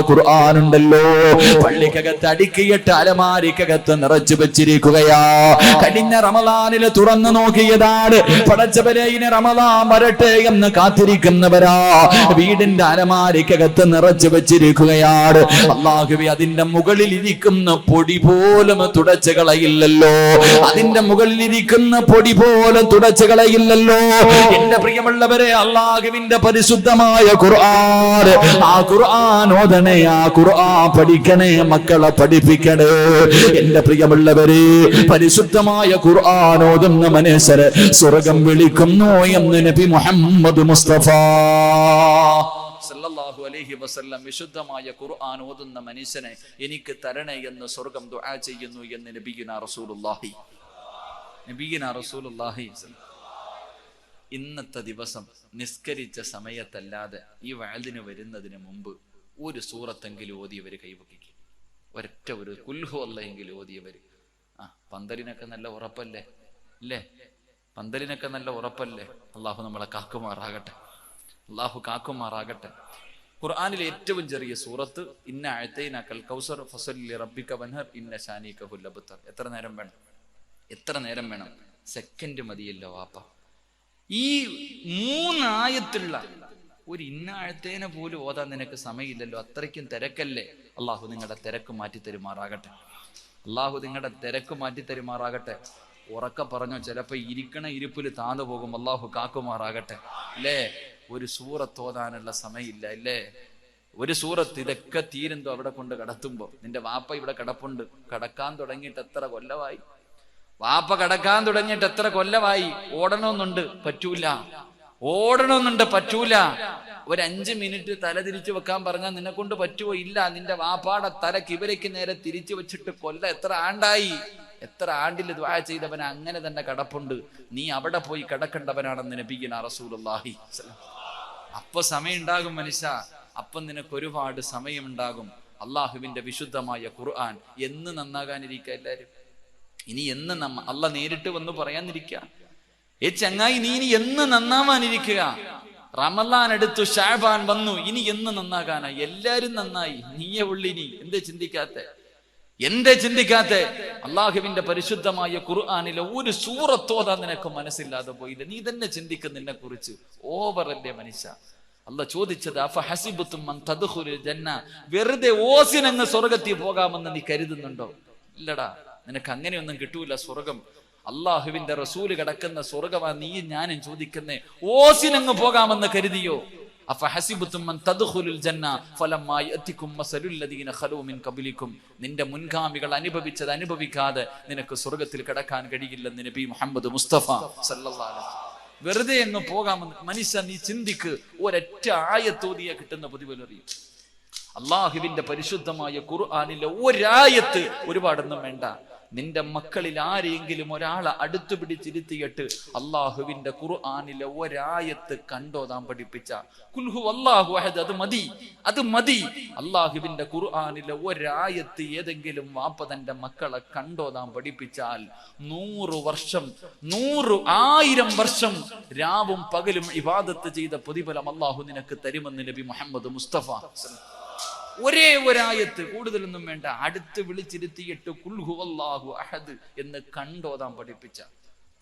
ഖുർആാനുണ്ടല്ലോ. പള്ളിക്കകത്ത് അടുക്കിയിട്ട് അലമാരിക്കകത്ത് നിറച്ചു വെച്ചിരിക്കുകയാ. കഴിഞ്ഞ റമദാനിൽ തുറന്നു നോക്കിയതാണ്. പടച്ചവരെയിന് ഇനി റമദാൻ വരട്ടെ എന്ന് കാത്തിരിക്കുന്നവരാ. വീടിന്റെ അലമാരിക്കകത്ത് നിറച്ചു വെച്ചിരിക്കുകയാണ്. അള്ളാഹുബി അതിന്റെ മുകളിൽ ഇരിക്കുന്ന പൊടി പോലും തുടച്ചു കളയില്ലല്ലോ. അതിന്റെ മുകളിൽ ഇരിക്കുന്ന പൊടി പോലും തുടച്ചു കളയില്ലല്ലോ. എന്റെ പ്രിയമുള്ളവരെ അള്ളാഹുവിന്റെ പരിശുദ്ധമായ ഖുർആൻ. ആ ഖുർആൻ ഓതണേ ആ ഖുർആൻ പഠിക്കണേ മക്കളെ പഠിപ്പിക്കണേ. എന്റെ പ്രിയമുള്ളവരെ പരിശുദ്ധമായ ഖുർആൻ ഓതുന്ന മനുഷ്യര് സ്വർഗം വിളിക്കുന്നു എന്ന് നബി മുഹമ്മദ് മുസ്തഫ. സല്ലല്ലാഹു അലൈഹി വസല്ലം വിശുദ്ധമായ ഖുർആൻ ഓതുന്ന മനുഷ്യനെ എനിക്ക് തരണേ എന്ന് സ്വർഗം ദുആ ചെയ്യുന്നു എന്ന് നബിയുന റസൂലുള്ളാഹി. നബിയുന റസൂലുള്ളാഹി ഇന്നത്തെ ദിവസം നിസ്കരിച്ച സമയത്തല്ലാതെ ഈ വയലിന് വരുന്നതിന് മുമ്പ് ഒരു സൂറത്തെങ്കിലും ഓതിയവർ കൈവക്കിക്കും. ഒരൊറ്റ ഒരു കുൽഹു അല്ലെങ്കിലും ഓതിയവർ ആ പന്തലിനൊക്കെ നല്ല ഉറപ്പല്ലേ? അല്ലേ പന്തലിനൊക്കെ നല്ല ഉറപ്പല്ലേ? അള്ളാഹു നമ്മളെ കാക്കുമാറാകട്ടെ. അള്ളാഹു കാക്കുമാറാകട്ടെ. ഖുർആനിലെ ഏറ്റവും ചെറിയ സൂറത്ത് ഇന്ന അഴത്തൈന കൗസർ ഫസലി റബ്ബിക വൻഹർ ഇന്ന ഷാനിക ഹുല്ലബത്തർ എത്ര നേരം വേണം? എത്ര നേരം വേണം? സെക്കൻഡ് മതിയല്ലോ വാപ്പ. ഈ മൂന്നായത്തുള്ള ഒരു ഇന്നാഴത്തേനെ പോലും ഓതാൻ നിനക്ക് സമയമില്ലല്ലോ. അത്രയ്ക്കും തിരക്കല്ലേ. അള്ളാഹു നിങ്ങളുടെ തിരക്ക് മാറ്റി തരുമാറാകട്ടെ. അള്ളാഹു നിങ്ങളുടെ തിരക്ക് മാറ്റി തരുമാറാകട്ടെ. ഉറക്ക പറഞ്ഞോ ചിലപ്പോൾ ഇരിക്കണ ഇരിപ്പിൽ താന്നു പോകും. അള്ളാഹു കാക്കുമാറാകട്ടെ. അല്ലേ? ഒരു സൂറത്തോതാനുള്ള സമയമില്ല അല്ലേ? ഒരു സൂറത്ത് ഇതൊക്കെ തീരുന്തോ അവിടെ കൊണ്ട് കടത്തുമ്പോൾ നിന്റെ വാപ്പ ഇവിടെ കിടപ്പുണ്ട്. കടക്കാൻ തുടങ്ങിയിട്ട് എത്ര കൊല്ലമായി? വാപ്പ കടക്കാൻ തുടങ്ങിയിട്ട് എത്ര കൊല്ലമായി? ഓടണമെന്നുണ്ട്. പറ്റൂല. ഓടണമെന്നുണ്ട് പറ്റൂല. ഒരു അഞ്ച് മിനിറ്റ് തല തിരിച്ചു വെക്കാൻ പറഞ്ഞാൽ നിന്നെ കൊണ്ട് പറ്റുമോ ഇല്ല നിന്റെ വാപ്പാടെ തല കിബരയ്ക്ക് നേരെ തിരിച്ചു വെച്ചിട്ട് കൊല്ല. എത്ര ആണ്ടായി? എത്ര ആണ്ടിൽ ദ്വാ ചെയ്തവൻ അങ്ങനെ തന്നെ കടപ്പുണ്ട്. നീ അവിടെ പോയി കിടക്കേണ്ടവനാണെന്ന് നബിഗിന റസൂലുള്ളാഹി അപ്പൊ സമയം ഉണ്ടാകും മനുഷ്യ. അപ്പം നിനക്ക് ഒരുപാട് സമയമുണ്ടാകും. അള്ളാഹുവിന്റെ വിശുദ്ധമായ ഖുർആൻ എന്ന് നന്നാകാനിരിക്കുക എല്ലാരും. ഇനി എന്ന് നമ്മ അല്ല നേരിട്ട് വന്ന് പറയാനിരിക്കുക ഏ ചങ്ങായി നീ ഇനി എന്ന് നന്നാവാനിരിക്കുക? റമലാൻ എടുത്തു ഷാബാൻ വന്നു ഇനി എന്ന് നന്നാകാനാ? എല്ലാരും നന്നായി. നീയെ ഉള്ളിനി എന്തേ ചിന്തിക്കാത്ത? എന്തേ ചിന്തിക്കാത്ത? അള്ളാഹുവിന്റെ പരിശുദ്ധമായ ഖുർആാനിലെ ഒരു സൂറത്തോതാ നിനക്ക് മനസ്സില്ലാതെ പോയില്ല. നീ തന്നെ ചിന്തിക്കും നിന്നെ കുറിച്ച്. ഓവറല്ലേ മനുഷ്യ? അല്ല ചോദിച്ചത് ജന്ന വെറുതെ ഓസിനങ്ങ് സ്വർഗത്തിൽ പോകാമെന്ന് നീ കരുതുന്നുണ്ടോ? ഇല്ലടാ. നിനക്ക് അങ്ങനെയൊന്നും കിട്ടൂല സ്വർഗം. അള്ളാഹുവിന്റെ റസൂൽ കിടക്കുന്ന സ്വർഗമാ നീ ഞാനും ചോദിക്കുന്നേ ഓസിനങ്ങ് പോകാമെന്ന് കരുതിയോ? നിന്റെ മുൻഗാമികൾ അനുഭവിച്ചത് അനുഭവിക്കാതെ നിനക്ക് സ്വർഗത്തിൽ കിടക്കാൻ കഴിയില്ലെന്ന് നബി മുഹമ്മദ് മുസ്തഫ സല്ലല്ലാഹു വെറുതെ അങ്ങ് പോകാമെന്ന് മനുഷ്യ നീ ചിന്തിക്ക് ഒരൊറ്റ ആയത്തോതിയ കിട്ടുന്ന പ്രതിഫലറിയും അള്ളാഹുവിന്റെ പരിശുദ്ധമായ ഖുർആാനിലെ ഒരായത്ത് ഒരുപാടൊന്നും വേണ്ട. നിന്റെ മക്കളിൽ ആരെങ്കിലും ഒരാളെ അടുത്തു പിടിച്ചിരുത്തിയിട്ട് അള്ളാഹുവിന്റെ ഖുർആാനിലെ ഒരായത്ത് കണ്ടോതാൻ പഠിപ്പിച്ച? കുൽഹു അള്ളാഹു അത് മതി അത് മതി. അള്ളാഹുവിന്റെ ഖുർആാനിലെ ഒരായത്ത് ഏതെങ്കിലും വാപ്പ തന്റെ മക്കളെ കണ്ടോതാൻ പഠിപ്പിച്ചാൽ നൂറ് വർഷം നൂറ് ആയിരം വർഷം രാവും പകലും ഇബാദത്ത് ചെയ്ത പ്രതിഫലം അള്ളാഹു നിനക്ക് തരുമെന്ന് നബി മുഹമ്മദ് മുസ്തഫ. ഒരേ ഒരായത്ത് കൂടുതലൊന്നും വേണ്ട. അടുത്ത് വിളിച്ചിരുത്തിയിട്ട് കുൽഹുവല്ലാഹു അഹദ് എന്ന് കണ്ടോതാൻ പഠിപ്പിച്ച.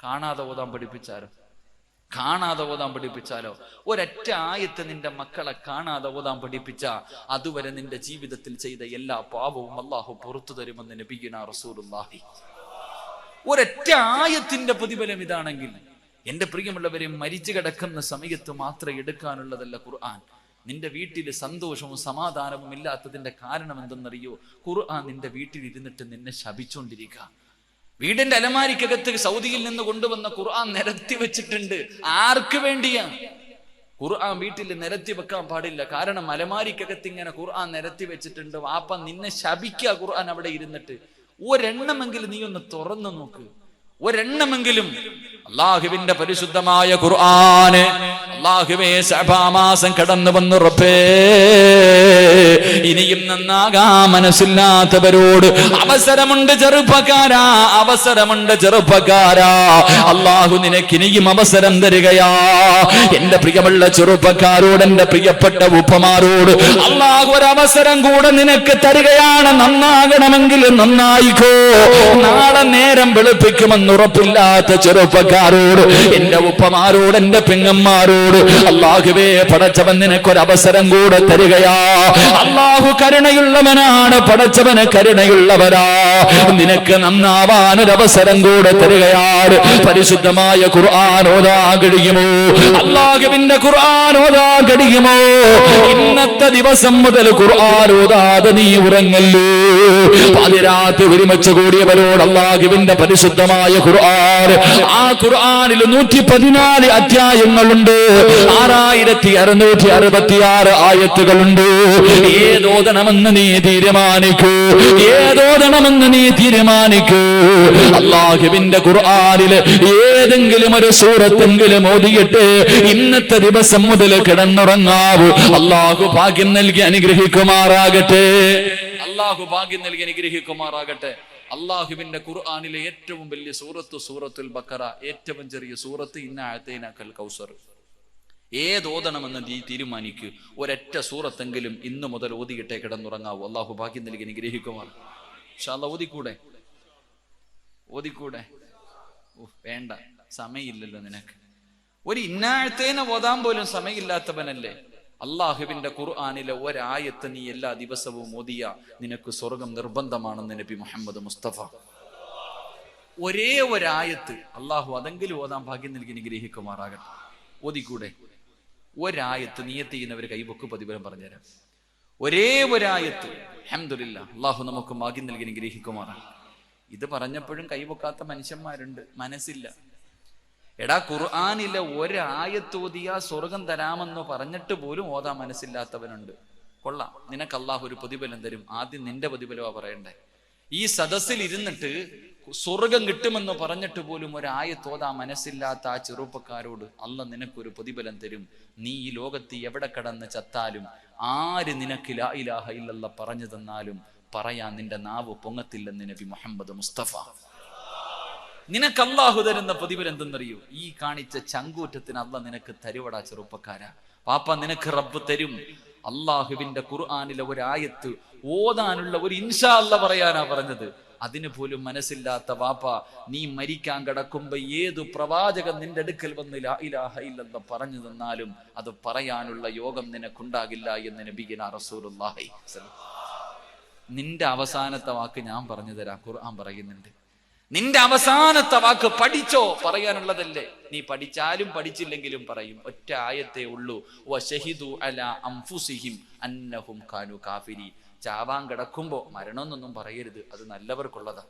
കാണാതെ ഓതാൻ പഠിപ്പിച്ചാലോ? കാണാതെ ഓതാൻ പഠിപ്പിച്ചാലോ? ഒരൊറ്റ ആയത്ത് നിന്റെ മക്കളെ കാണാതെ ഓതാൻ പഠിപ്പിച്ച. അതുവരെ നിന്റെ ജീവിതത്തിൽ ചെയ്ത എല്ലാ പാപവും അള്ളാഹു പുറത്തു തരുമെന്ന് നബിഗിന റസൂലുള്ളാഹി. ഒരൊറ്റ ആയത്തിന്റെ പ്രതിഫലം ഇതാണെങ്കിൽ എന്റെ പ്രിയമുള്ളവരെ മരിച്ചു കിടക്കുന്ന സമയത്ത് മാത്രം എടുക്കാനുള്ളതല്ല ഖുർആൻ. നിന്റെ വീട്ടിൽ സന്തോഷവും സമാധാനവും ഇല്ലാത്തതിന്റെ കാരണം എന്തെന്നറിയോ? ഖുർആൻ നിന്റെ വീട്ടിൽ ഇരുന്നിട്ട് നിന്നെ ശപിച്ചുകൊണ്ടിരിക്കുക വീടിന്റെ അലമാരിക്കകത്ത് സൗദിയിൽ നിന്ന് കൊണ്ടുവന്ന ഖുർആൻ നിരത്തി വെച്ചിട്ടുണ്ട്. ആർക്ക് വേണ്ടിയാ? ഖുർആൻ വീട്ടിൽ നിരത്തി വെക്കാൻ പാടില്ല. കാരണം അലമാരിക്കകത്ത് ഇങ്ങനെ ഖുർആൻ നിരത്തി വെച്ചിട്ടുണ്ട്. വാപ്പ നിന്നെ ശപിക്കുക ഖുർആൻ അവിടെ ഇരുന്നിട്ട്. ഒരെണ്ണമെങ്കിലും നീ ഒന്ന് തുറന്നു നോക്ക്. ഒരെണ്ണമെങ്കിലും അള്ളാഹുവിന്റെ പരിശുദ്ധമായ ഖുർആന്. അള്ളാഹുവേ സഭാമാസം കടന്നു വന്നു റബ്ബേ. ഇനിയും നന്നാകാ മനസ്സില്ലാത്തവരോട് അവസരമുണ്ട് ചെറുപ്പക്കാരാ അവസരമുണ്ട് ചെറുപ്പക്കാരാ. അള്ളാഹു നിനക്ക് ഇനിയും അവസരം തരികയാ. എന്റെ പ്രിയമുള്ള ചെറുപ്പക്കാരോട് എന്റെ പ്രിയപ്പെട്ട ഉപ്പമാരോട് അള്ളാഹു ഒരു അവസരം കൂടെ നിനക്ക് തരികയാണ്. നന്നാകണമെങ്കിൽ നന്നായിക്കോ. നാളെ നേരം വെളുപ്പിക്കുമെന്ന് ഉറപ്പില്ലാത്ത ചെറുപ്പക്കാരോട് എന്റെ ഉപ്പമാരോട് എന്റെ പെങ്ങന്മാരോട് അള്ളാഹുവേ പടച്ചവൻ നിനക്കൊരവസരം കൂടെ തരികയാ. അള്ളാഹു കരുണയുള്ളവനാണ് പടച്ചവന് കരുണയുള്ളവരാ നിനക്ക് അവസരം കൂടെ തരികയാണ്. പരിശുദ്ധമായ ഖുർആൻ കഴിയുമോ അള്ളാഹുവിന്റെ ഖുർആൻ കഴിയുമോ ഇന്നത്തെ ദിവസം മുതൽ ഖുർആൻ ഓതാതെ നീ ഉറങ്ങല്ലോ? പാതിരാത്രി ഒരുമിച്ച് കൂടിയവരോട് അള്ളാഹുവിന്റെ പരിശുദ്ധമായ ഖുർആൻ. ആ ഖുർആനിൽ നൂറ്റി പതിനാല് അധ്യായങ്ങളുണ്ട്. ആറായിരത്തി അറുന്നൂറ്റി അറുപത്തിയാറ് ആയത്തുകളുണ്ട്. ഏതോദണമെന്ന് നീ തീരുമാനിക്കൂ. ഏതോദണമെന്ന് നീ തീരുമാനിക്കൂ. അള്ളാഹുവിന്റെ ഖുർആനിൽ ഏതെങ്കിലും ഒരു സൂറത്തെങ്കിലും ഓതിയിട്ട് ഇന്നത്തെ ദിവസം മുതൽ കിടന്നുറങ്ങാവൂ. അള്ളാഹു ഭാഗ്യം നൽകി അനുഗ്രഹിക്കുമാറാകട്ടെ. അള്ളാഹു ഭാഗ്യം നൽകി അനുഗ്രഹിക്കുമാറാകട്ടെ. അള്ളാഹുവിന്റെ ഖുർആാനിലെ ഏറ്റവും വലിയ സൂറത്ത് സൂറത്തുൽ ബക്കറ ഏറ്റവും ചെറിയ സൂറത്ത് ഇന്ന ആഴത്തേനാക്കൽ കൗസർ. ഏതോതണമെന്ന് നീ തീരുമാനിക്കൂ. ഒരൊറ്റ സൂറത്തെങ്കിലും ഇന്നു മുതൽ ഓതിയിട്ടേ കിടന്നുറങ്ങാവൂ. അള്ളാഹു ഭാഗ്യം നൽകി അനുഗ്രഹിക്കുമാർ ഷാല്ല ഓതിക്കൂടെ? ഓതിക്കൂടെ? ഓ വേണ്ട. സമയമില്ലല്ലോ നിനക്ക്. ഒരു ഇന്നാഴത്തേനെ ഓതാൻ പോലും സമയമില്ലാത്തവനല്ലേ? അള്ളാഹുവിന്റെ ഖുർആാനിലെ ഒരായത്ത് നീ എല്ലാ ദിവസവും ഓതിയ നിനക്ക് സ്വർഗം നിർബന്ധമാണെന്ന് നബി മുഹമ്മദ് മുസ്തഫ. ഒരേ ഒരായത്ത് അള്ളാഹു അതെങ്കിലും ഓതാൻ ഭാഗ്യം നൽകി നിഗ്രഹിക്കുമാറാകട്ടെ ഓതിക്കൂടെ? ഒരായത്ത് നീയത്ത് ചെയ്യുന്നവർ കൈവക്ക് പ്രതിഫലം പറഞ്ഞുതരാം. ഒരേ ഒരായത്ത് അഹമ്മദില്ല അള്ളാഹു നമുക്ക് ഭാഗ്യം നൽകി നിഗ്രഹിക്കുമാറാണ് ഇത് പറഞ്ഞപ്പോഴും കൈവക്കാത്ത മനുഷ്യന്മാരുണ്ട്. മനസ്സില്ല. എടാ ഖുർആാനിലെ ഒരായത്തോതിയാ സ്വർഗം തരാമെന്ന് പറഞ്ഞിട്ട് പോലും ഓതാ മനസ്സില്ലാത്തവനുണ്ട്. കൊള്ളാം. നിനക്ക് അള്ളാഹു ഒരു പ്രതിഫലം തരും. ആദ്യം നിന്റെ പ്രതിഫലമാ പറയണ്ടേ? ഈ സദസ്സിൽ ഇരുന്നിട്ട് സ്വർഗം കിട്ടുമെന്ന് പറഞ്ഞിട്ട് പോലും ഒരായത്തോതാ മനസ്സില്ലാത്ത ആ ചെറുപ്പക്കാരോട് അല്ല നിനക്കൊരു പ്രതിഫലം തരും. നീ ഈ ലോകത്ത് എവിടെ കടന്ന് ചത്താലും ആര് നിനക്ക് ലാ ഇലാഹ ഇല്ലല്ല പറഞ്ഞു തന്നാലും പറയാൻ നിന്റെ നാവ് പൊങ്ങത്തില്ലെന്ന് നബി മുഹമ്മദ് മുസ്തഫ. നിനക്ക് അള്ളാഹു തരുന്ന പ്രതിഫലം എന്തെന്നറിയോ ഈ കാണിച്ച ചങ്കൂറ്റത്തിന് അല്ല നിനക്ക് തരുവടാ ചെറുപ്പക്കാര. പാപ്പ നിനക്ക് റബ്ബ് തരും. അള്ളാഹുവിന്റെ ഖുർആാനിലെ ഒരായത്ത് ഓതാനുള്ള ഒരു ഇൻഷാ അല്ല പറയാനാ പറഞ്ഞത്. അതിന് പോലും മനസ്സില്ലാത്ത വാപ്പ നീ മരിക്കാൻ കിടക്കുമ്പോ ഏതു പ്രവാചകൻ നിന്റെ അടുക്കൽ വന്ന് ഇലാഹ ഇല്ലെന്ന് പറഞ്ഞു തന്നാലും അത് പറയാനുള്ള യോഗം നിനക്കുണ്ടാകില്ല എന്ന് നബിഗിന റസൂലുള്ളാഹി നിന്റെ അവസാനത്തെ വാക്ക് ഞാൻ പറഞ്ഞു തരാം. ഖുർആൻ പറയുന്നുണ്ട്. നിന്റെ അവസാനത്തെ വാക്ക് പഠിച്ചോ പറയാനുള്ളതല്ലേ? നീ പഠിച്ചാലും പഠിച്ചില്ലെങ്കിലും പറയും. ഒറ്റ ആയത്തേ ഉള്ളൂ. അംഫുസിഹിം അന്നഹും കാനു കാഫിരി ചാവാൻ കിടക്കുമ്പോ മരണമെന്നൊന്നും പറയരുത്. അത് നല്ലവർക്കുള്ളതാ.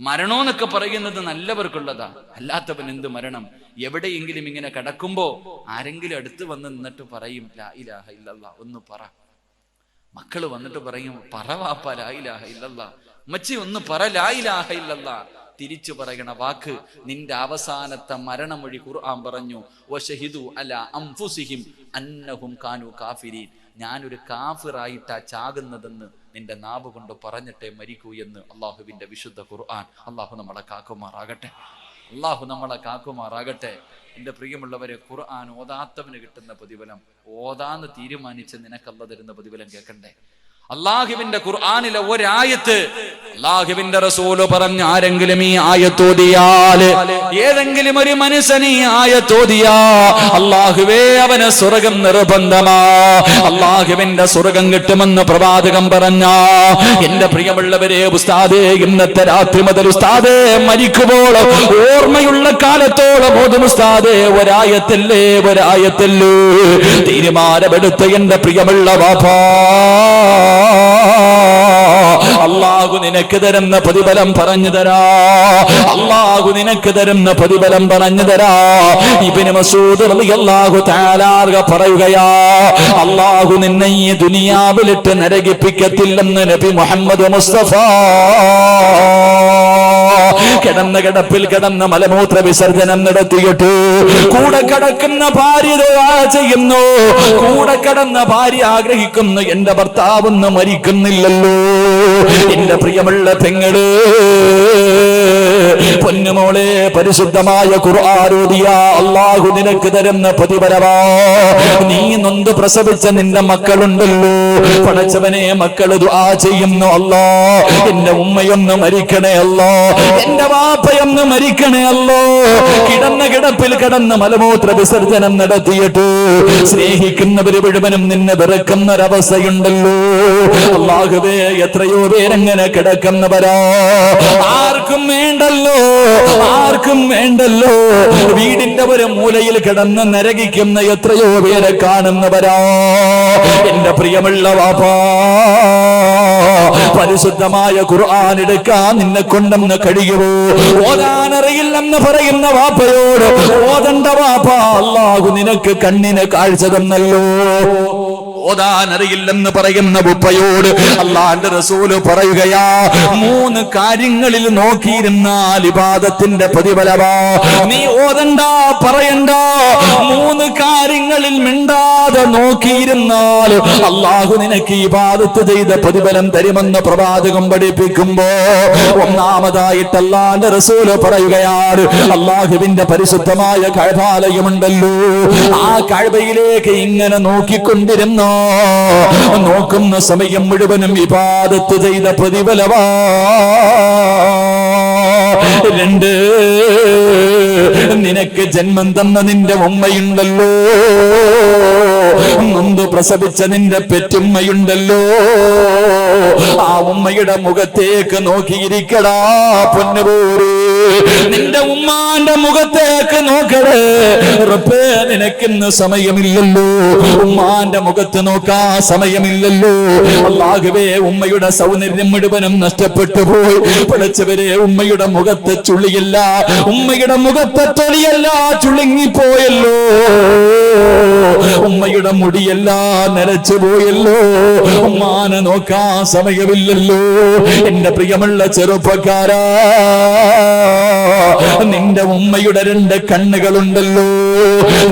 മരണോന്നൊക്കെ പറയുന്നത് നല്ലവർക്കുള്ളതാ. അല്ലാത്തവൻ എന്ത് മരണം? എവിടെയെങ്കിലും ഇങ്ങനെ കിടക്കുമ്പോ ആരെങ്കിലും അടുത്ത് വന്ന് നിന്നിട്ട് പറയും ലാ ഇലാഹ ഇല്ലല്ലാ ഒന്ന് പറ. മക്കൾ വന്നിട്ട് പറയും പറ വാപ്പ ഇലാഹ ഇല്ലല്ല. മച്ചി ഒന്ന് പറ ലാ ഇലാഹ ഇല്ലല്ല. തിരിച്ചു പറയണ വാക്ക് നിന്റെ അവസാനത്തെ മരണമൊഴി ഖുർആൻ പറഞ്ഞു. വശഹിദു അല അംഫുസിഹിം അന്നഹും കാനു കാഫിരീൻ. ഞാനൊരു കാഫിറായിട്ടാ ചാകുന്നതെന്ന് നിന്റെ നാവ് കൊണ്ട് പറഞ്ഞിട്ടേ മരിക്കൂ എന്ന് അള്ളാഹുവിന്റെ വിശുദ്ധ ഖുർആൻ. അള്ളാഹു നമ്മളെ കാക്കുമാറാകട്ടെ. അള്ളാഹു നമ്മളെ കാക്കുമാറാകട്ടെ. എന്റെ പ്രിയമുള്ളവരെ ഖുർആൻ ഓതാത്തവന് കിട്ടുന്ന പ്രതിഫലം ഓതാന്ന് തീരുമാനിച്ച് നിനക്കല്ല തരുന്ന പ്രതിഫലം കേൾക്കണ്ടേ? അള്ളാഹുവിന്റെ ഖുർആാനിലെ ഒരായത്ത് അള്ളാഹുവിന്റെ റസൂൽ പറഞ്ഞ ആരെങ്കിലും ഈ ആയത്തോതിയാൽ ഏതെങ്കിലും ഒരു മനുഷ്യൻ ഈ ആയത്തോതിയാ അള്ളാഹുവേ അവന് സ്വർഗം നിർബന്ധമാ. അള്ളാഹുവിന്റെ സ്വർഗം കിട്ടുമെന്ന് പ്രവാചകം പറഞ്ഞ എന്റെ പ്രിയമുള്ളവരെ ഉസ്താദേ ഇന്നത്തെ രാത്രി മുതൽ ഉസ്താദേ മരിക്കുമ്പോൾ ഓർമ്മയുള്ള കാലത്തോളം ഓതും ഉസ്താദേ ഒരായത്തല്ലേ ഒരായത്തല്ലേ. തീരുമാനമെടുത്ത എന്റെ പ്രിയമുള്ള വാപ്പാ. അള്ളാഹു നിനക്ക് തരുന്ന പ്രതിഫലം പറഞ്ഞു തരാ. അള്ളാഹു നിനക്ക് തരുന്ന പ്രതിഫലം പറഞ്ഞു തരാ. ഇബിന് മസൂദ് അള്ളാഹു താലാർഗ പറയുകയാ അള്ളാഹു നിന്നെ ഈ ദുനിയാവിലിട്ട് നരകിപ്പിക്കത്തില്ലെന്ന് നബി മുഹമ്മദ് മുസ്തഫ കിടന്ന കിടപ്പിൽ കിടന്ന മലമൂത്ര വിസർജനം നടത്തിയിട്ട്. കൂടെ കിടക്കുന്ന ഭാര്യ ചെയ്യുന്നു. കൂടെ കിടന്ന ഭാര്യ ആഗ്രഹിക്കുന്നു. എന്റെ ഭർത്താവൊന്നും മരിക്കുന്നില്ലല്ലോ. എന്റെ പ്രിയമുള്ള പെങ്ങൾ. പൊന്നുമോളെ പരിശുദ്ധമായ ഖുർആാരോദിയ അള്ളാഹു നിനക്ക് തരുന്ന പ്രതിഫലമാ. നീ നൊന്ത് പ്രസവിച്ച നിന്റെ മക്കളുണ്ടല്ലോ. പടച്ചവനെ മക്കൾ ദുആ ചെയ്യുന്നു അല്ലോ. എന്റെ ഉമ്മയൊന്ന് മരിക്കണേ അല്ലോ. എന്റെ വാപ്പയൊന്ന് മരിക്കണേ അല്ലോ. കിടന്ന കിടപ്പിൽ കിടന്ന് മലമൂത്ര വിസർജനം നടത്തിയിട്ട് സ്നേഹിക്കുന്നവര് മുഴുവനും നിന്നെ വെറുക്കുന്ന ഒരവസ്ഥയുണ്ടല്ലോ അള്ളാഹുവേ എത്രയോ പേരങ്ങനെ കിടക്കുന്നവരാ. ആർക്കും വേണ്ടല്ലോ? ആർക്കും വേണ്ടല്ലോ? വീടിന്റെ ഒരു മൂലയിൽ കിടന്ന് നരകിക്കുന്ന എത്രയോ പേരെ കാണുന്നവരാ. എന്റെ പ്രിയമുള്ള വാപ്പാ പരിശുദ്ധമായ ഖുർആൻ എടുക്കാൻ നിന്നെ കൊണ്ടെന്ന് കഴിയുമോ ഓതാനറിയില്ലെന്ന് പറയുന്ന വാപ്പയോട് ഓതണ്ട വാപ്പ അല്ലാഹു നിനക്ക് കണ്ണിന് കാഴ്ച തന്നല്ലോ. ഓതാനറിയില്ലെന്ന് പറയുന്ന ഉപ്പയോട് അള്ളാന്റെ റസൂൽ പറയുകയാ മൂന്ന് കാര്യങ്ങളിൽ നോക്കിയിരുന്നാൽ ഇബാദത്തിന്റെ പ്രതിഫലമാ. നീ ഓതണ്ട പറയണ്ട മൂന്ന് കാര്യങ്ങളിൽ മിണ്ടാതെ നോക്കിയിരുന്നാൽ അള്ളാഹു നിനക്ക് ഇബാദത്ത് ചെയ്ത പ്രതിഫലം തരുമെന്ന് പ്രവാചകം പഠിപ്പിക്കുമ്പോ ഒന്നാമതായിട്ട് അള്ളാന്റെ റസൂൽ പറയുകയാണ് അള്ളാഹുവിന്റെ പരിശുദ്ധമായ കഴപാലയമുണ്ടല്ലോ. ആ കഴബയിലേക്ക് ഇങ്ങനെ നോക്കിക്കൊണ്ടിരുന്നോ നോക്കുന്ന സമയം മുഴുവനും ഇബാദത്ത് ചെയ്ത പ്രതിഫലവാ രണ്ട് നിനക്ക് ജന്മം തന്ന നിന്റെ ഉമ്മയുണ്ടല്ലോ. നൊന്ത് പ്രസവിച്ച നിന്റെ പെറ്റുമ്മയുണ്ടല്ലോ. ആ ഉമ്മയുടെ മുഖത്തേക്ക് നോക്കിയിരിക്കടാ പൊന്നുപോര്. നിന്റെ ഉമ്മാന്റെ മുഖത്തേക്ക് നോക്കടേ. റബ്ബേ നിനക്കിന്ന് സമയമില്ലല്ലോ. ഉമ്മാന്റെ മുഖത്ത് നോക്കാ സമയമില്ലല്ലോ. അല്ലാഹുവേ ഉമ്മയുടെ സൗന്ദര്യം മുഴുവനും നഷ്ടപ്പെട്ടു പോയി. പിടച്ചവരെ ഉമ്മയുടെ മുഖത്ത് ചുള്ളിയല്ല ഉമ്മയുടെ മുഖത്തെ തൊലിയല്ല ചുളുങ്ങിപ്പോയല്ലോ. ഉമ്മയുടെ മുടിയെല്ലാം നരച്ചു പോയല്ലോ. ഉമ്മാനെ നോക്കാൻ സമയമില്ലല്ലോ. എന്റെ പ്രിയമുള്ള ചെറുപ്പക്കാരാ നിന്റെ ഉമ്മയുടെ രണ്ട് കണ്ണുകളുണ്ടല്ലോ.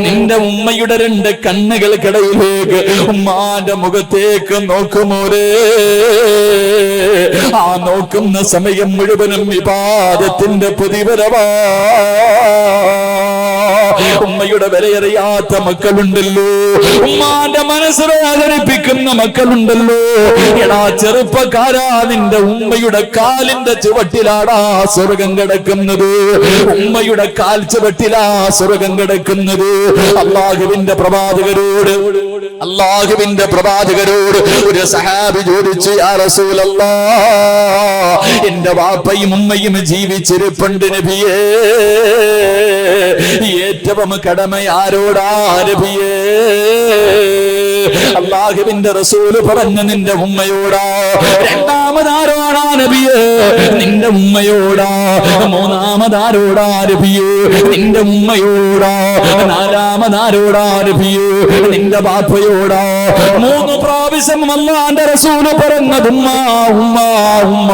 നിന്റെ ഉമ്മയുടെ രണ്ട് കണ്ണുകൾക്കിടയിലേക്ക് ഉമ്മാന്റെ മുഖത്തേക്ക് നോക്കുമോരേ ആ നോക്കുന്ന സമയം മുഴുവനും വിവാദത്തിന്റെ പ്രതിഫലമാ ഉമ്മയുടെ വിലയറിയാത്ത മക്കളുണ്ടല്ലോ. ഉമ്മാന്റെ മനസ്സ് വേദനിപ്പിക്കുന്ന മക്കളുണ്ടല്ലോ. എടാ ചെറുപ്പക്കാരാ നിന്റെ ഉമ്മയുടെ കാലിന്റെ ചുവട്ടിലാടാ സ്വർഗം കിടക്കുന്നത്. ഉമ്മയുടെ കാൽ ചുവട്ടിലാ സ്വർഗം കിടക്കുന്നത്. അള്ളാഹുവിന്റെ പ്രവാചകരോട് അള്ളാഹുവിന്റെ പ്രവാചകരോട് ഒരു സഹാബി ചോദിച്ചു എന്റെ വാപ്പയും ഉമ്മയും ജീവിച്ചിരിപ്പുണ്ട് നബിയേ. ഏറ്റവും കടമ ആരോടാ അള്ളാഹുവിന്റെ റസൂൽ പറഞ്ഞു നിന്റെ ഉമ്മയോടാ. രണ്ടാമതാരോടാ നബിയേ? നിന്റെ ഉമ്മയോടാ. മൂന്നാമതാരോടാ നബിയേ? നിന്റെ ഉമ്മയോടാ. നാലാമതാരോടാ നബിയേ? നിന്റെ ബാപ്പയോടാ. മൂന്ന് പ്രാവശ്യം അള്ളാന്റെ റസൂൽ പറഞ്ഞത് ഉമ്മ ഉമ്മ ഉമ്മ.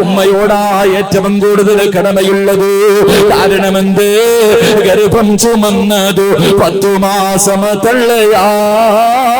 ഉമ്മയോടാ ഏറ്റവും കൂടുതൽ കടമയുള്ളത്. കാരണമെന്ത്? ഗർഭം ചുമന്നത് പത്തു മാസം തള്ളയാ. Allah